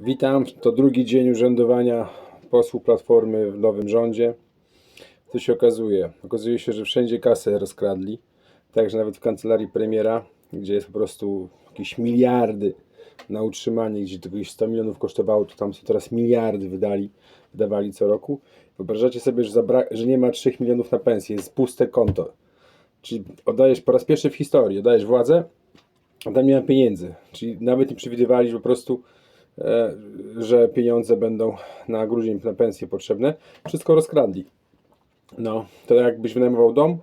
Witam, to drugi dzień urzędowania posłów Platformy w nowym rządzie. Co się okazuje? Okazuje się, że wszędzie kasę rozkradli. Także nawet w kancelarii premiera, gdzie jest po prostu jakieś miliardy na utrzymanie, gdzie jakieś 100 milionów kosztowało, to tam są teraz miliardy wydali, wydawali co roku. Wyobrażacie sobie, że, że nie ma 3 milionów na pensję, jest puste konto. Czyli oddajesz po raz pierwszy w historii, oddajesz władzę, a tam nie ma pieniędzy. Czyli nawet nie przewidywali, że po prostu że pieniądze będą na grudzień na pensje potrzebne. Wszystko rozkradli. No, to jakbyś wynajmował dom,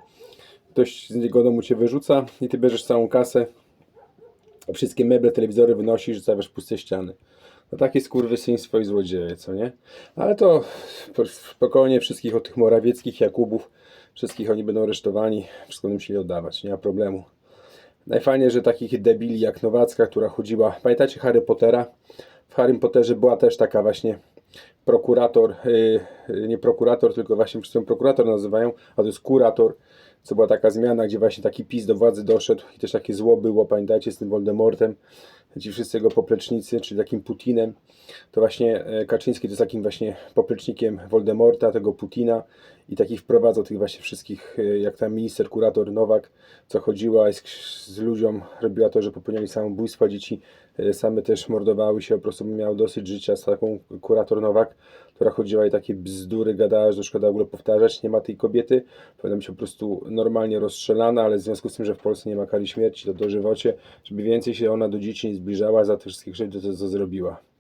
ktoś z niego domu cię wyrzuca i ty bierzesz całą kasę, wszystkie meble, telewizory wynosisz, zostawiasz puste ściany. No takie skurwysyństwo i złodzieje, co nie? Ale to spokojnie wszystkich o tych Morawieckich, Jakubów, wszystkich oni będą aresztowani, wszystko będą musieli oddawać, nie ma problemu. Najfajniej, że takich debili jak Nowacka, która chodziła. Pamiętacie Harry Pottera? W Harry Potterze była też taka właśnie prokurator, yy, nie prokurator, tylko właśnie ją prokurator nazywają, a to jest kurator, co była taka zmiana, gdzie właśnie taki PiS do władzy doszedł i też takie zło było, pamiętacie, z tym Voldemortem, ci wszyscy jego poplecznicy, czyli takim Putinem, to właśnie e, Kaczyński to jest takim właśnie poplecznikiem Voldemorta, tego Putina i takich wprowadzał tych właśnie wszystkich, e, jak tam minister, kurator Nowak, co chodziła z, z ludziom robiła to, że popełniali samobójstwa, dzieci e, same też mordowały się, po prostu miał dosyć życia z taką kurator Nowak, która chodziła i takie bzdury gadała, że szkoda w ogóle powtarzać, nie ma tej kobiety, powinna być po prostu normalnie rozstrzelana, ale w związku z tym, że w Polsce nie ma kary śmierci, to dożywocie, żeby więcej się ona do dzieci nie zbliżała za te wszystkie krzywdy, to co zrobiła.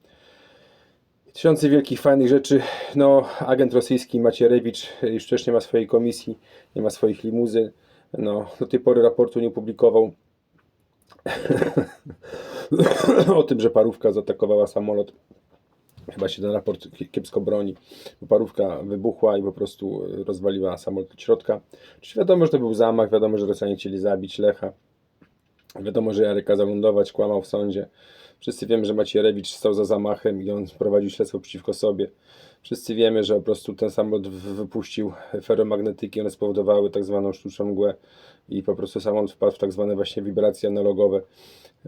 Tysiące wielkich, fajnych rzeczy. No, agent rosyjski Macierewicz już też nie ma swojej komisji, nie ma swoich limuzyn. No, do tej pory raportu nie publikował o tym, że parówka zaatakowała samolot. Chyba się ten raport kiepsko broni, bo parówka wybuchła i po prostu rozwaliła samolot od środka. Czyli wiadomo, że to był zamach, wiadomo, że Rosjanie chcieli zabić Lecha. Wiadomo, że Jarek kazał lądować, kłamał w sądzie. Wszyscy wiemy, że Macierewicz stał za zamachem i on prowadził śledztwo przeciwko sobie. Wszyscy wiemy, że po prostu ten samolot wy- wypuścił feromagnetyki, one spowodowały tak zwaną sztuczną mgłę i po prostu samolot wpadł w tak zwane właśnie wibracje analogowe,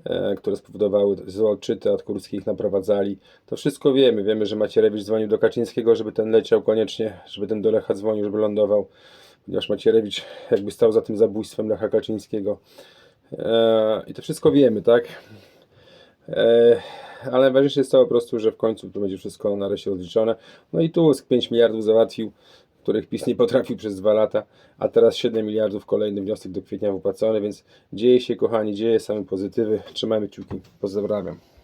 e, które spowodowały złe odczyty, a Kurskich naprowadzali. To wszystko wiemy. Wiemy, że Macierewicz dzwonił do Kaczyńskiego, żeby ten leciał koniecznie, żeby ten do Lecha dzwonił, żeby lądował, ponieważ Macierewicz jakby stał za tym zabójstwem Lecha Kaczyńskiego. E, I to wszystko wiemy, tak? E, ale najważniejsze jest to po prostu, że w końcu to będzie wszystko nareszcie rozliczone. No i Tusk 5 miliardów załatwił, których PiS nie potrafił przez dwa lata, a teraz 7 miliardów kolejny wniosek do kwietnia wypłacony, więc dzieje się kochani, dzieje same pozytywy. Trzymajmy kciuki. Pozdrawiam.